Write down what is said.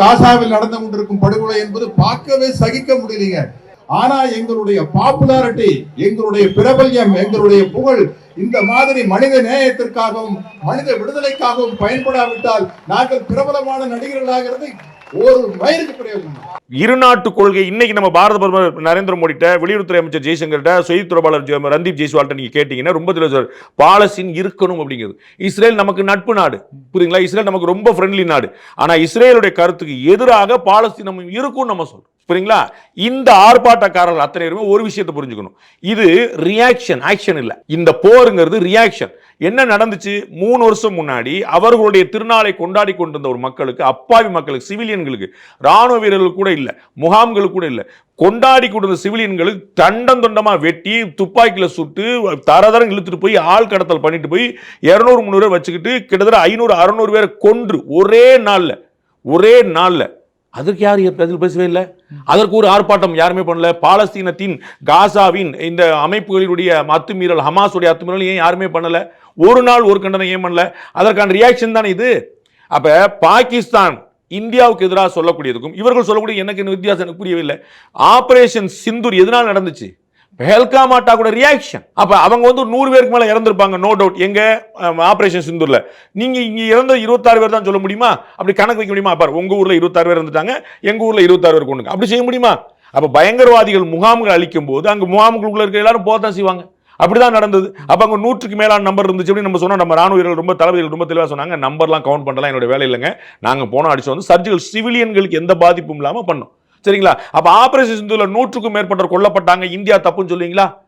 காசாவில் நடந்து கொண்டிருக்கும் படுகொலை என்பது பார்க்கவே சகிக்க முடியலைங்க. ஆனா எங்களுடைய பாப்புலாரிட்டி எங்களுடைய பிரபல்யம் எங்களுடைய புகழ் இந்த மாதிரி மனித நேயத்திற்காகவும் மனித விடுதலைக்காகவும் பயன்படாவிட்டால் நாங்கள் பிரபலமான நடிகர்களாகிறது ஒரு மயிருக்கு பிரயோஜனம் இருநாட்டு கொள்கை இன்னைக்கு நம்ம பாரத பிரதமர் நரேந்திர மோடிட்ட வெளியுறவுத்துறை அமைச்சர் ஜெய்சங்கர்ட்ட செய்தி தொடர்பாளர் ரந்தீப் ஜெய்ஸ்வால்ட்ட நீங்க கேட்டீங்கன்னா ரொம்ப தெளிவா சார் பாலஸ்தீன் இருக்கணும் அப்படிங்கிறது. இஸ்ரேல் நமக்கு நட்பு நாடு புரியுங்களா இஸ்ரேல் நமக்கு ரொம்ப ஃப்ரெண்ட்லி நாடு. ஆனா இஸ்ரேலுடைய கருத்துக்கு எதிராக பாலஸ்தீன் நம்ம இருக்கும் நம்ம சொல்றோம். புரியுங்களா? இந்த ஆர்ப்பாட்டக்காரர்கள் அத்தனை பேருமே ஒரு விஷயத்தை புரிஞ்சுக்கணும். இது ரியாக்ஷன் ஆக்ஷன் இல்லை. இந்த போருங்கிறது ரியாக்ஷன் என்ன நடந்துச்சு? மூணு வருஷம் முன்னாடி அவர்களுடைய திருநாளை கொண்டாடி கொண்டிருந்த ஒரு மக்களுக்கு அப்பாவி மக்களுக்கு சிவிலியன்களுக்கு ராணுவ வீரர்கள் கூட இல்லை முகாம்கள் கூட இல்லை கொண்டாடி கொண்டிருந்த சிவிலியன்களுக்கு தண்டம் தொண்டமாக வெட்டி துப்பாக்கியில் சுட்டு தரதரம் இழுத்துட்டு போய் ஆள் கடத்தல் பண்ணிட்டு போய் இரநூறு முந்நூறு பேர் வச்சுக்கிட்டு கிட்டத்தட்ட ஐநூறு அறுநூறு பேரை கொன்று ஒரே நாளில் ஒரே நாளில் அதற்கு யார் பதில் பேசவே இல்லை? அதற்கு ஒரு ஆர்ப்பாட்டம் யாருமே பண்ணல. பாலஸ்தீனத்தின் காசாவின் இந்த அமைப்புகளினுடைய அத்துமீறல் ஹமாஸுடைய அத்துமீறல் ஏன் யாருமே பண்ணல? ஒரு நாள் ஒரு கண்டனம் ஏன் பண்ணல? அதற்கான ரியாக்ஷன் தானே இது? அப்போ பாகிஸ்தான் இந்தியாவுக்கு எதிராக சொல்லக்கூடியதுக்கும் இவர்கள் சொல்லக்கூடிய எனக்கு என்ன வித்தியாசம் எனக்கு புரியவில்லை. ஆபரேஷன் சிந்தூர் எதனால் நடந்துச்சு? பெஹல்காம் கூட ரியாக்ஷன் அப்போ அவங்க வந்து ஒரு நூறு பேருக்கு மேலே இறந்துருப்பாங்க நோ டவுட் எங்க ஆப்ரேஷன் சிந்தூரில். நீங்கள் இங்கே இறந்த இருபத்தாறு பேர் தான் சொல்ல முடியுமா? அப்படி கணக்கு வைக்க முடியுமா? பாரு உங்கள் ஊரில் இருபத்தாறு பேர் இருந்துட்டாங்க எங்கள் ஊரில் இருபத்தாறு பேர் கொண்டுங்க. அப்படி செய்ய முடியுமா? அப்போ பயங்கரவாதிகள் முகாம்கள் அளிக்கும் போது அங்கே முகாமுக்குள்ளே இருக்க எல்லாரும் போதான் செய்வாங்க. அப்படிதான் நடந்தது. அப்போ அங்கே நூற்றுக்கு மேலான நம்பர் இருந்துச்சு அப்படின்னு நம்ம சொன்னோம். நம்ம ராணுவ வீரர்கள் ரொம்ப தளபதிகள் ரொம்ப தெளிவாக சொன்னாங்க. நம்பர்லாம் கவுண்ட் பண்ணலாம். என்னோட வேலை இல்லைங்க நாங்கள் போனோம் அடிச்சு வந்து சர்ஜிக்கல் சிவிலியன்களுக்கு எந்த பாதிப்பும் இல்லாமல் பண்ணோம். சரிங்களா? அப்ப ஆபரேஷன் சிந்துல நூற்றுக்கும் மேற்பட்டவர் கொல்லப்பட்டாங்க. இந்தியா தப்புன்னு சொல்லுவீங்களா?